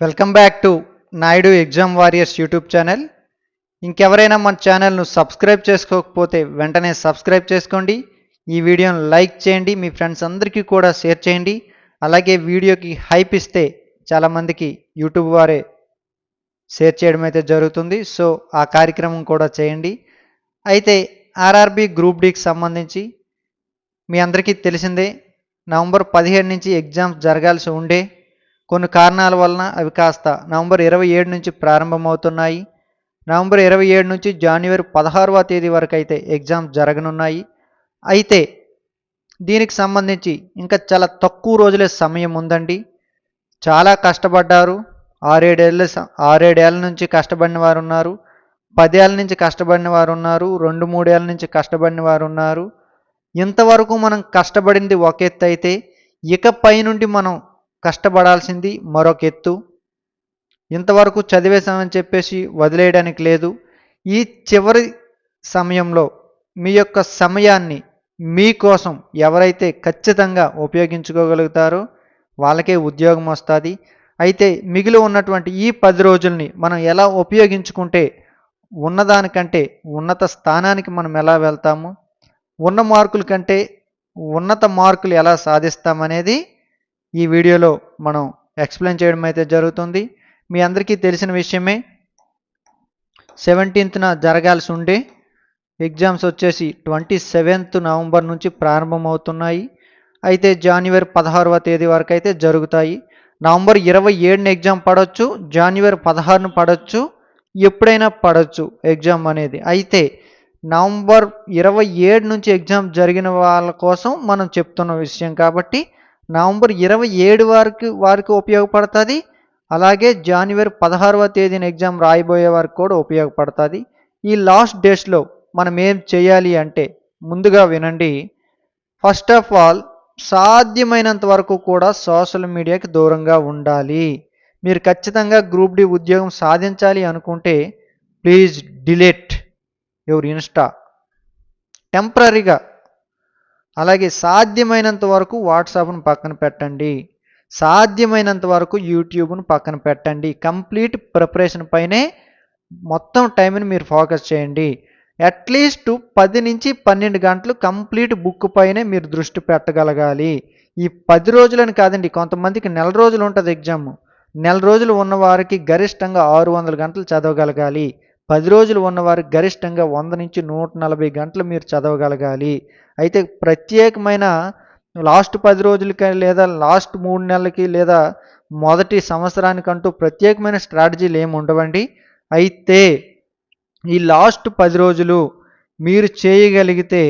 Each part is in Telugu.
Welcome back to Naidu exam warriors YouTube channel. ఇంకెవరైనా మన ఛానల్ను సబ్స్క్రైబ్ చేసుకోకపోతే వెంటనే సబ్స్క్రైబ్ చేసుకోండి. ఈ వీడియోను లైక్ చేయండి మీ ఫ్రెండ్స్ అందరికీ కూడా షేర్ చేయండి. అలాగే వీడియోకి హైప్ ఇస్తే చాలామందికి యూట్యూబ్ వారే షేర్ చేయడం అయితే జరుగుతుంది. సో ఆ కార్యక్రమం కూడా చేయండి. అయితే ఆర్ఆర్బి గ్రూప్ డికి సంబంధించి మీ అందరికీ తెలిసిందే నవంబర్ పదిహేడు నుంచి ఎగ్జామ్స్ జరగాల్సి ఉండే కొన్ని కారణాల వలన అవి కాస్త నవంబర్ ఇరవై ఏడు నుంచి ప్రారంభమవుతున్నాయి. నవంబర్ ఇరవై ఏడు నుంచి జనవరి పదహారవ తేదీ వరకు అయితే ఎగ్జామ్స్ జరగనున్నాయి. అయితే దీనికి సంబంధించి ఇంకా చాలా తక్కువ రోజులే సమయం ఉందండి. చాలా కష్టపడ్డారు. ఆరేడేళ్ళ స- ఆరేడేళ్ళ నుంచి కష్టపడిన వారు ఉన్నారు. పదేళ్ళ నుంచి కష్టపడిన వారు ఉన్నారు. రెండు మూడేళ్ళ నుంచి కష్టపడిన వారు ఉన్నారు. ఇంతవరకు మనం కష్టపడింది ఒక ఎత్తు అయితే ఇకపై నుండి మనం కష్టపడాల్సింది మరొక ఎత్తు. ఇంతవరకు చదివేశామని చెప్పేసి వదిలేయడానికి లేదు. ఈ చివరి సమయంలో మీ యొక్క సమయాన్ని మీకోసం ఎవరైతే ఖచ్చితంగా ఉపయోగించుకోగలుగుతారో వాళ్ళకే ఉద్యోగం వస్తుంది. అయితే మిగిలి ఉన్నటువంటి ఈ పది రోజుల్ని మనం ఎలా ఉపయోగించుకుంటే ఉన్నదానికంటే ఉన్నత స్థానానికి మనం ఎలా వెళ్తాము? ఉన్న మార్కుల కంటే ఉన్నత మార్కులు ఎలా సాధిస్తామనేది ఈ వీడియోలో మనం ఎక్స్ప్లెయిన్ చేయడం అయితే జరుగుతుంది. మీ అందరికీ తెలిసిన విషయమే సెవెంటీన్త్న జరగాల్సి ఉండే ఎగ్జామ్స్ వచ్చేసి ట్వంటీ సెవెంత్ నవంబర్ నుంచి ప్రారంభమవుతున్నాయి. అయితే జనవరి పదహారవ తేదీ వరకు అయితే జరుగుతాయి. నవంబర్ ఇరవై ఏడున ఎగ్జామ్ పడవచ్చు జనవరి పదహారున పడవచ్చు ఎప్పుడైనా పడవచ్చు ఎగ్జామ్ అనేది. అయితే నవంబర్ ఇరవై ఏడు నుంచి ఎగ్జామ్ జరిగిన వాళ్ళ కోసం మనం చెప్తున్న విషయం కాబట్టి నవంబర్ ఇరవై ఏడు వరకు వారికి ఉపయోగపడుతుంది. అలాగే జనవరి పదహారవ తేదీన ఎగ్జామ్ రాయబోయే వారికి కూడా ఉపయోగపడుతుంది. ఈ లాస్ట్ డేస్లో మనం ఏం చేయాలి అంటే ముందుగా వినండి. ఫస్ట్ ఆఫ్ ఆల్ సాధ్యమైనంత వరకు కూడా సోషల్ మీడియాకి దూరంగా ఉండాలి. మీరు ఖచ్చితంగా గ్రూప్ డి ఉద్యోగం సాధించాలి అనుకుంటే ప్లీజ్ డిలీట్ యువర్ ఇన్స్టా. టెంపరీగా అలాగే సాధ్యమైనంత వరకు వాట్సాప్ను పక్కన పెట్టండి. సాధ్యమైనంత వరకు యూట్యూబ్ను పక్కన పెట్టండి. కంప్లీట్ ప్రిపరేషన్ పైనే మొత్తం టైంని మీరు ఫోకస్ చేయండి. అట్లీస్ట్ పది నుంచి పన్నెండు గంటలు కంప్లీట్ బుక్ పైనే మీరు దృష్టి పెట్టగలగాలి. ఈ పది రోజులని కాదండి కొంతమందికి నెల రోజులు ఉంటుంది ఎగ్జామ్. నెల రోజులు ఉన్నవారికి గరిష్టంగా ఆరు వందల గంటలు చదవగలగాలి. పది రోజులు ఉన్నవారికి గరిష్టంగా వంద నుంచి నూట నలభై గంటలు మీరు చదవగలగాలి. అయితే ప్రత్యేకమైన లాస్ట్ పది రోజులకి లేదా లాస్ట్ మూడు నెలలకి లేదా మొదటి సంవత్సరానికంటూ ప్రత్యేకమైన స్ట్రాటజీలు ఏమి ఉండవండి. అయితే ఈ లాస్ట్ పది రోజులు మీరు చేయగలిగితే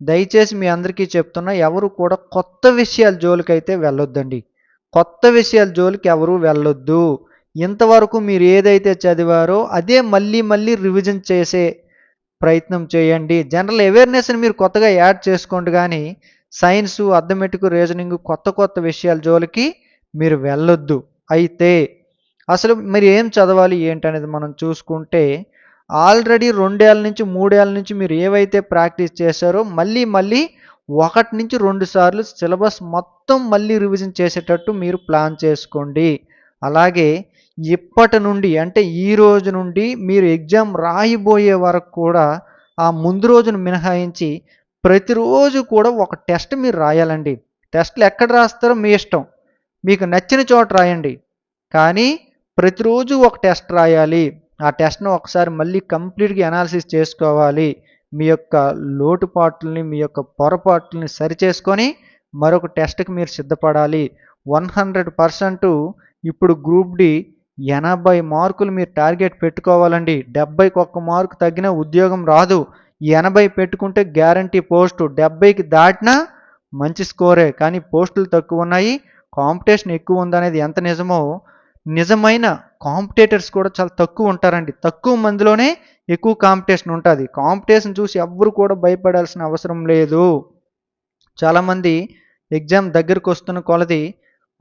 దయచేసి మీ అందరికీ చెప్తున్నా ఎవరు కూడా కొత్త విషయాల జోలికైతే వెళ్ళొద్దండి. కొత్త విషయాల జోలికి ఎవరు వెళ్ళొద్దు. ఇంతవరకు మీరు ఏదైతే చదివారో అదే మళ్ళీ మళ్ళీ రివిజన్ చేసే ప్రయత్నం చేయండి. జనరల్ అవేర్నెస్ని మీరు కొత్తగా యాడ్ చేసుకోండి కానీ సైన్స్ అథమెటిక్ రీజనింగ్ కొత్త కొత్త విషయాల జోలికి మీరు వెళ్ళొద్దు. అయితే అసలు మీరు ఏం చదవాలి ఏంటనేది మనం చూసుకుంటే ఆల్రెడీ రెండేళ్ళ నుంచి మూడేళ్ళ నుంచి మీరు ఏవైతే ప్రాక్టీస్ చేశారో మళ్ళీ మళ్ళీ ఒకటి నుంచి రెండు సార్లు సిలబస్ మొత్తం మళ్ళీ రివిజన్ చేసేటట్టు మీరు ప్లాన్ చేసుకోండి. అలాగే ఇప్పటి నుండి అంటే ఈ రోజు నుండి మీరు ఎగ్జామ్ రాయిబోయే వరకు కూడా ఆ ముందు రోజును మినహాయించి ప్రతిరోజు కూడా ఒక టెస్ట్ మీరు రాయాలండి. టెస్ట్లు ఎక్కడ రాస్తారో మీ ఇష్టం. మీకు నచ్చిన చోట రాయండి. కానీ ప్రతిరోజు ఒక టెస్ట్ రాయాలి. ఆ టెస్ట్ను ఒకసారి మళ్ళీ కంప్లీట్గా అనాలిసిస్ చేసుకోవాలి. మీ యొక్క లోటుపాట్లని మీ యొక్క పొరపాట్లని సరిచేసుకొని మరొక టెస్ట్కి మీరు సిద్ధపడాలి. వన్ హండ్రెడ్ పర్సెంట్ ఇప్పుడు గ్రూప్ డి ఎనభై మార్కులు మీరు టార్గెట్ పెట్టుకోవాలండి. డెబ్బైకి ఒక్క మార్కు తగ్గిన ఉద్యోగం రాదు. ఎనభై పెట్టుకుంటే గ్యారంటీ పోస్టు. డెబ్బైకి దాటినా మంచి స్కోరే. కానీ పోస్టులు తక్కువ ఉన్నాయి. కాంపిటీషన్ ఎక్కువ ఉందనేది ఎంత నిజమో నిజమైన కాంపిటేటర్స్ కూడా చాలా తక్కువ ఉంటారండి. తక్కువ మందిలోనే ఎక్కువ కాంపిటీషన్ ఉంటుంది. కాంపిటీషన్ చూసి ఎవ్వరు కూడా భయపడాల్సిన అవసరం లేదు. చాలామంది ఎగ్జామ్ దగ్గరకు వస్తున్న కొలది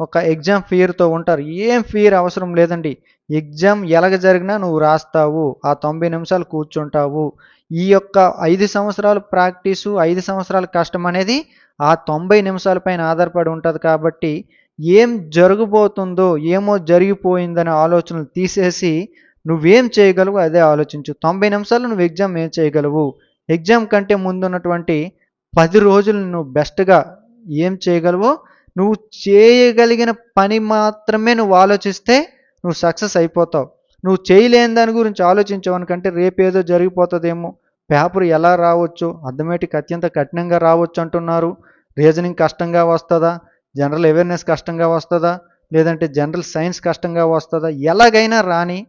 ఒక ఎగ్జామ్ ఫియర్తో ఉంటారు. ఏం ఫియర్ అవసరం లేదండి. ఎగ్జామ్ ఎలాగ జరిగినా నువ్వు రాస్తావు. ఆ తొంభై నిమిషాలు కూర్చుంటావు. ఈ యొక్క ఐదు సంవత్సరాల ప్రాక్టీసు ఐదు సంవత్సరాల కష్టం అనేది ఆ తొంభై నిమిషాల పైన ఆధారపడి ఉంటుంది కాబట్టి ఏం జరగబోతుందో ఏమో జరిగిపోయిందనే ఆలోచనలు తీసేసి నువ్వేం చేయగలవు అదే ఆలోచించు. తొంభై నిమిషాలు నువ్వు ఎగ్జామ్ ఏం చేయగలవు? ఎగ్జామ్ కంటే ముందున్నటువంటి పది రోజులు నువ్వు బెస్ట్గా ఏం చేయగలవో నువ్వు చేయగలిగిన పని మాత్రమే నువ్వు ఆలోచిస్తే నువ్వు సక్సెస్ అయిపోతావు. నువ్వు చేయలేని దాని గురించి ఆలోచించావనుకంటే రేపేదో జరిగిపోతుందేమో. పేపర్ ఎలా రావచ్చు? అథమెటిక్ అత్యంత కఠినంగా రావచ్చు అంటున్నారు. రీజనింగ్ కష్టంగా వస్తుందా? జనరల్ అవేర్నెస్ కష్టంగా వస్తుందా? లేదంటే జనరల్ సైన్స్ కష్టంగా వస్తుందా? ఎలాగైనా రాని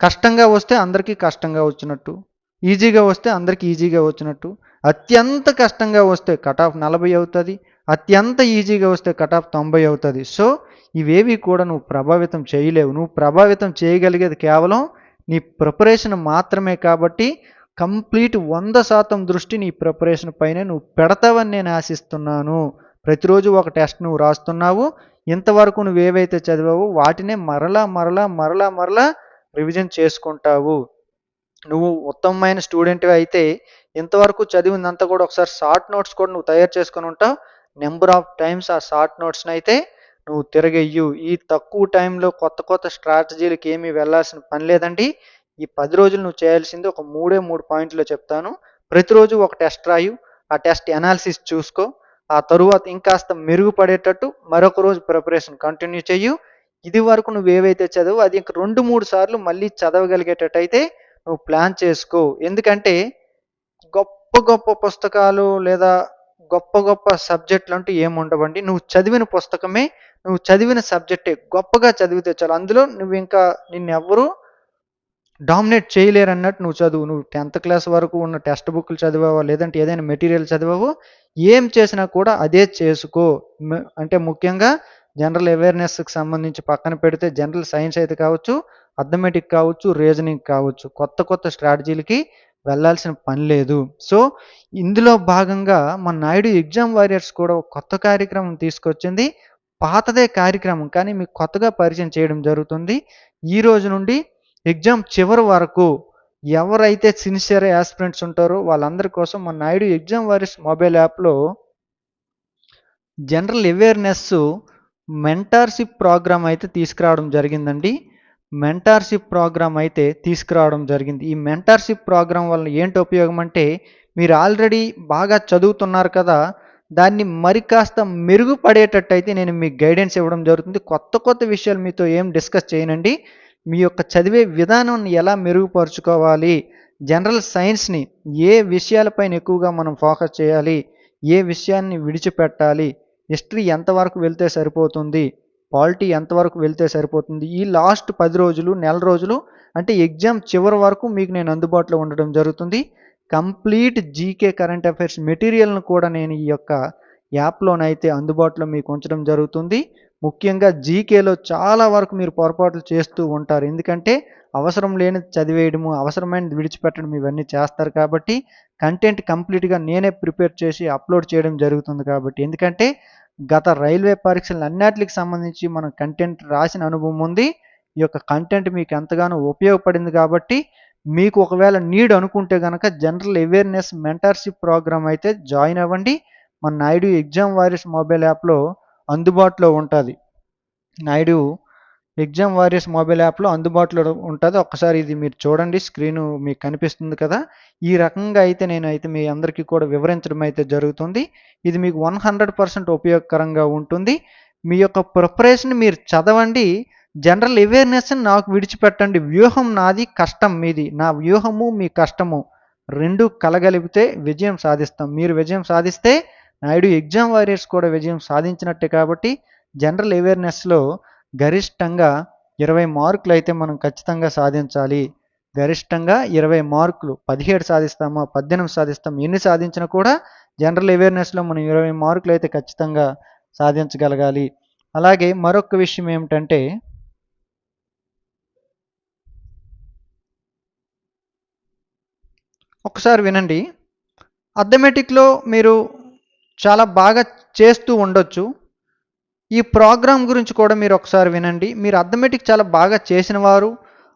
కష్టంగా వస్తే అందరికీ కష్టంగా వచ్చినట్టు. ఈజీగా వస్తే అందరికీ ఈజీగా వచ్చినట్టు. అత్యంత కష్టంగా వస్తే కట్ ఆఫ్ నలభై అవుతుంది. అత్యంత ఈజీగా వస్తే కటాఫ్ తొంభై అవుతుంది. సో ఇవేవి కూడా నువ్వు ప్రభావితం చేయలేవు. నువ్వు ప్రభావితం చేయగలిగేది కేవలం నీ ప్రిపరేషన్ మాత్రమే కాబట్టి కంప్లీట్ వంద శాతం దృష్టి నీ ప్రిపరేషన్ పైనే నువ్వు పెడతావని నేను ఆశిస్తున్నాను. ప్రతిరోజు ఒక టెస్ట్ నువ్వు రాస్తున్నావు. ఇంతవరకు నువ్వు ఏవైతే చదివావో వాటినే మరలా మరలా మరలా మరలా రివిజన్ చేసుకుంటావు. నువ్వు ఉత్తమమైన స్టూడెంట్ అయితే ఇంతవరకు చదివిందంతా కూడా ఒకసారి షార్ట్ నోట్స్ కూడా నువ్వు తయారు చేసుకొని ఉంటావు. నెంబర్ ఆఫ్ టైమ్స్ ఆ షార్ట్ నోట్స్ని అయితే నువ్వు తిరగెయ్యు. ఈ తక్కువ టైంలో కొత్త కొత్త స్ట్రాటజీలకి ఏమీ వెళ్ళాల్సిన పని లేదండి. ఈ పది రోజులు నువ్వు చేయాల్సింది ఒక మూడే మూడు పాయింట్లో చెప్తాను. ప్రతిరోజు ఒక టెస్ట్ రాయు. ఆ టెస్ట్ అనాలిసిస్ చూసుకో. ఆ తరువాత ఇంకాస్త మెరుగుపడేటట్టు మరొక రోజు ప్రిపరేషన్ కంటిన్యూ చెయ్యు. ఇది వరకు నువ్వు ఏవైతే చదువు అది ఇంక రెండు మూడు సార్లు మళ్ళీ చదవగలిగేటట్టు అయితే నువ్వు ప్లాన్ చేసుకో. ఎందుకంటే గొప్ప గొప్ప పుస్తకాలు లేదా గొప్ప గొప్ప సబ్జెక్టులు అంటూ ఏముండవండి నువ్వు చదివిన పుస్తకమే నువ్వు చదివిన సబ్జెక్టే. గొప్పగా చదివితే చాలు. అందులో నువ్వు ఇంకా నిన్నెవ్వరూ డామినేట్ చేయలేరు అన్నట్టు నువ్వు చదువు. నువ్వు టెన్త్ క్లాస్ వరకు ఉన్న టెక్స్ట్ బుక్లు చదివావా? లేదంటే ఏదైనా మెటీరియల్ చదివావో? ఏం చేసినా కూడా అదే చేసుకో. అంటే ముఖ్యంగా జనరల్ అవేర్నెస్కి సంబంధించి పక్కన పెడితే జనరల్ సైన్స్ అయితే కావచ్చు అథమెటిక్ కావచ్చు రీజనింగ్ కావచ్చు. కొత్త కొత్త స్ట్రాటజీలకి వెళ్ళాల్సిన పని లేదు. సో ఇందులో భాగంగా మన నాయుడు ఎగ్జామ్ వారియర్స్ కూడా ఒక కొత్త కార్యక్రమం తీసుకొచ్చింది. పాతదే కార్యక్రమం కానీ మీకు కొత్తగా పరిచయం చేయడం జరుగుతుంది. ఈ రోజు నుండి ఎగ్జామ్ చివరి వరకు ఎవరైతే సిన్సియర్ యాస్పిరెంట్స్ ఉంటారో వాళ్ళందరి కోసం మన నాయుడు ఎగ్జామ్ వారియర్స్ మొబైల్ యాప్లో జనరల్ అవేర్నెస్ మెంటార్షిప్ ప్రోగ్రామ్ అయితే తీసుకురావడం జరిగిందండి. మెంటార్షిప్ ప్రోగ్రామ్ అయితే తీసుకురావడం జరిగింది. ఈ మెంటార్షిప్ ప్రోగ్రామ్ వల్ల ఏంటి ఉపయోగం అంటే మీరు ఆల్రెడీ బాగా చదువుతున్నారు కదా దాన్ని మరి కాస్త మెరుగుపడేటట్టు అయితే నేను మీకు గైడెన్స్ ఇవ్వడం జరుగుతుంది. కొత్త కొత్త విషయాలు మీతో ఏం డిస్కస్ చేయనండి. మీ యొక్క చదివే విధానాన్ని ఎలా మెరుగుపరుచుకోవాలి జనరల్ సైన్స్ని ఏ విషయాలపైన ఎక్కువగా మనం ఫోకస్ చేయాలి ఏ విషయాన్ని విడిచిపెట్టాలి హిస్టరీ ఎంతవరకు వెళ్తే సరిపోతుంది పాలిటీ ఎంతవరకు వెళ్తే సరిపోతుంది? ఈ లాస్ట్ పది రోజులు నెల రోజులు అంటే ఎగ్జామ్ చివరి వరకు మీకు నేను అందుబాటులో ఉండడం జరుగుతుంది. కంప్లీట్ జీకే కరెంట్ అఫైర్స్ మెటీరియల్ను కూడా నేను ఈ యొక్క యాప్లోనైతే అందుబాటులో మీకు ఉంచడం జరుగుతుంది. ముఖ్యంగా జీకేలో చాలా వరకు మీరు పొరపాట్లు చేస్తూ ఉంటారు. ఎందుకంటే అవసరం లేని చదివేయడము అవసరమైనది విడిచిపెట్టడం ఇవన్నీ చేస్తారు కాబట్టి కంటెంట్ కంప్లీట్గా నేనే ప్రిపేర్ చేసి అప్లోడ్ చేయడం జరుగుతుంది కాబట్టి. ఎందుకంటే గత రైల్వే పరీక్షలు అన్నిటికి సంబంధించి మనం కంటెంట్ రాసిన అనుభవం ఉంది. ఈ యొక్క కంటెంట్ మీకు ఎంతగానో ఉపయోగపడింది కాబట్టి మీకు ఒకవేళ నీడ్ అనుకుంటే కనుక జనరల్ అవేర్నెస్ మెంటర్షిప్ ప్రోగ్రామ్ అయితే జాయిన్ అవ్వండి. మన నాయుడు ఎగ్జామ్ వారియర్స్ మొబైల్ యాప్లో అందుబాటులో ఉంటుంది. నాయుడు ఎగ్జామ్ వారియర్స్ మొబైల్ యాప్లో అందుబాటులో ఉంటుంది. ఒక్కసారి ఇది మీరు చూడండి. స్క్రీన్ మీకు కనిపిస్తుంది కదా. ఈ రకంగా అయితే నేను అయితే మీ అందరికీ కూడా వివరించడం అయితే జరుగుతుంది. ఇది మీకు వన్ హండ్రెడ్ పర్సెంట్ ఉపయోగకరంగా ఉంటుంది. మీ యొక్క ప్రిపరేషన్ మీరు చదవండి. జనరల్ అవేర్నెస్ నాకు విడిచిపెట్టండి. వ్యూహం నాది కష్టం మీది. నా వ్యూహము మీ కష్టము రెండు కలగలిపితే విజయం సాధిస్తాం. మీరు విజయం సాధిస్తే నాయుడు ఎగ్జామ్ వారియర్స్ కూడా విజయం సాధించినట్టే కాబట్టి జనరల్ అవేర్నెస్లో గరిష్టంగా ఇరవై మార్కులు అయితే మనం ఖచ్చితంగా సాధించాలి. గరిష్టంగా ఇరవై మార్కులు పదిహేడు సాధిస్తామా పద్దెనిమిది సాధిస్తాం ఎన్ని సాధించినా కూడా జనరల్ అవేర్నెస్లో మనం ఇరవై మార్కులు అయితే ఖచ్చితంగా సాధించగలగాలి. అలాగే మరొక విషయం ఏమిటంటే ఒకసారి వినండి. అథమెటిక్లో మీరు చాలా బాగా చేస్తూ ఉండొచ్చు. ఈ ప్రోగ్రామ్ గురించి కూడా మీరు ఒకసారి వినండి. మీరు అథమెటిక్ చాలా బాగా చేసిన వారు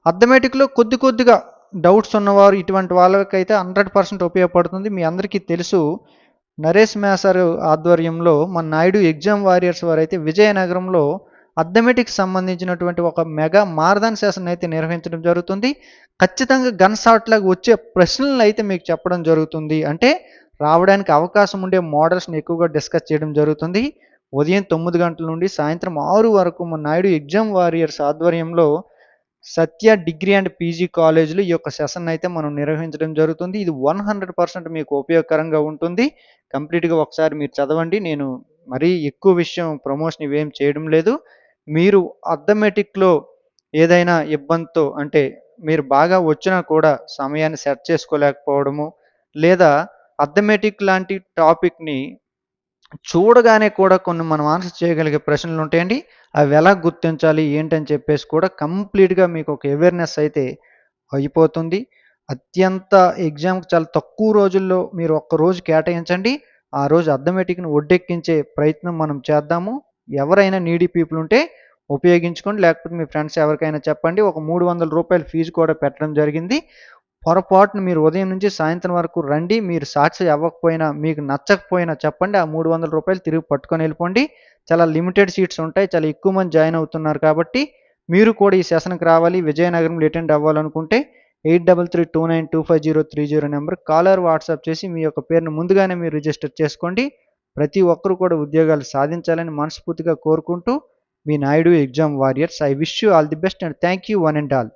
అథమెటిక్లో కొద్ది కొద్దిగా డౌట్స్ ఉన్నవారు. ఇటువంటి వాళ్ళకైతే హండ్రెడ్ పర్సెంట్ ఉపయోగపడుతుంది. మీ అందరికీ తెలుసు నరేష్ మేసర్ ఆధ్వర్యంలో మన నాయుడు ఎగ్జామ్ వారియర్స్ వారు అయితే విజయనగరంలో అథమెటిక్స్ సంబంధించినటువంటి ఒక మెగా మారదాన్ సెషన్ అయితే నిర్వహించడం జరుగుతుంది. ఖచ్చితంగా గన్ షాట్ లాగా వచ్చే ప్రశ్నలు అయితే మీకు చెప్పడం జరుగుతుంది. అంటే రావడానికి అవకాశం ఉండే మోడల్స్ని ఎక్కువగా డిస్కస్ చేయడం జరుగుతుంది. ఉదయం తొమ్మిది గంటల నుండి సాయంత్రం ఆరు వరకు మన నాయుడు ఎగ్జామ్ వారియర్స్ ఆధ్వర్యంలో సత్య డిగ్రీ అండ్ పీజీ కాలేజీలో ఈ యొక్క సెషన్ అయితే మనం నిర్వహించడం జరుగుతుంది. ఇది వన్ హండ్రెడ్ పర్సెంట్ మీకు ఉపయోగకరంగా ఉంటుంది. కంప్లీట్గా ఒకసారి మీరు చదవండి. నేను మరీ ఎక్కువ విషయం ప్రమోషన్ ఇవేం చేయడం లేదు. మీరు అథమెటిక్లో ఏదైనా ఇబ్బందితో అంటే మీరు బాగా వచ్చినా కూడా సమయాన్ని సెట్ చేసుకోలేకపోవడము లేదా అథమెటిక్ లాంటి టాపిక్ని చూడగానే కూడా కొన్ని మనం ఆన్సర్ చేయగలిగే ప్రశ్నలు ఉంటాయండి అవి ఎలా గుర్తించాలి ఏంటని చెప్పేసి కూడా కంప్లీట్గా మీకు ఒక అవేర్నెస్ అయితే అయిపోతుంది. అత్యంత ఎగ్జామ్కి చాలా తక్కువ రోజుల్లో మీరు ఒక్క రోజు కేటాయించండి. ఆ రోజు అథమెటిక్ను ఒడ్డెక్కించే ప్రయత్నం మనం చేద్దాము. ఎవరైనా నీడీ పీపుల్ ఉంటే ఉపయోగించుకోండి. లేకపోతే మీ ఫ్రెండ్స్ ఎవరికైనా చెప్పండి. ఒక మూడు వందల రూపాయల ఫీజు కూడా పెట్టడం జరిగింది. పొరపాటున మీరు ఉదయం నుంచి సాయంత్రం వరకు రండి మీరు సాక్షి అవ్వకపోయినా మీకు నచ్చకపోయినా చెప్పండి. ఆ మూడు వందల రూపాయలు తిరిగి పట్టుకొని వెళ్ళిపోండి. చాలా లిమిటెడ్ సీట్స్ ఉంటాయి చాలా ఎక్కువ మంది జాయిన్ అవుతున్నారు కాబట్టి మీరు కూడా ఈ సెషన్కి రావాలి. విజయనగరంలో అటెండ్ అవ్వాలనుకుంటే eight double three two nine two five zero three zero number caller WhatsApp చేసి మీ యొక్క పేరును ముందుగానే మీరు రిజిస్టర్ చేసుకోండి. ప్రతి ఒక్కరు కూడా ఉద్యోగాలు సాధించాలని మనస్ఫూర్తిగా కోరుకుంటూ మీ Naidu exam warriors I wish you all the best and thank you one and all.